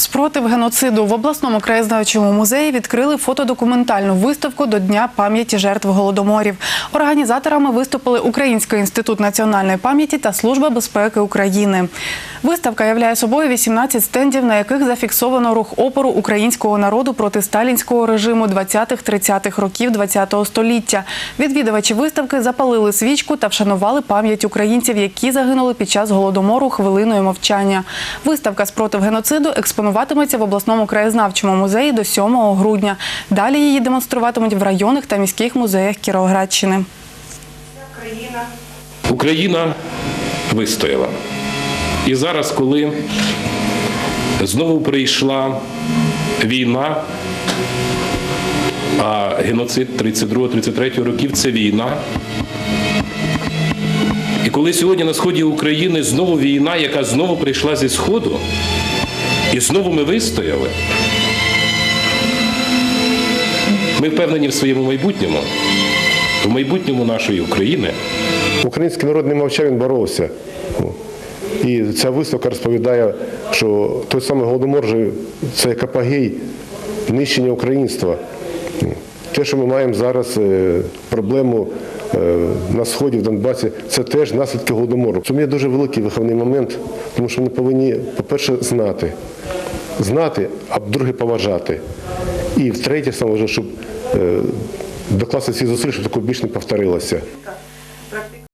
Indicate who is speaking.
Speaker 1: Спротив геноциду в обласному краєзнавчому музеї відкрили фотодокументальну виставку до Дня пам'яті жертв голодоморів. Організаторами виступили Український інститут національної пам'яті та Служба безпеки України. Виставка являє собою 18 стендів, на яких зафіксовано рух опору українського народу проти сталінського режиму 20-30-х років ХХ століття. Відвідувачі виставки запалили свічку та вшанували пам'ять українців, які загинули під час голодомору хвилиною мовчання. Виставка спротив геноциду експонуватиметься в обласному краєзнавчому музеї до 7 грудня. Далі її демонструватимуть в районних та міських музеях Кіровоградщини.
Speaker 2: Україна вистояла. І зараз, коли знову прийшла війна, а геноцид 32-33 років це війна. І коли сьогодні на сході України знову війна, яка знову прийшла зі Сходу, і знову ми вистояли, ми впевнені в своєму майбутньому, в майбутньому нашої України.
Speaker 3: Український народ не мовчав, він боровся. І ця виставка розповідає, що той самий Голодомор це як апогей нищення українства. Те, що ми маємо зараз е, проблему е, на сході, в Донбасі, це теж наслідки голодомору. Це є дуже великий виховний момент, тому що вони повинні, по-перше, знати. Знати, а по-друге, поважати. І втретє, саме щоб е, докласти всі зусиль, щоб такого більше не повторилося.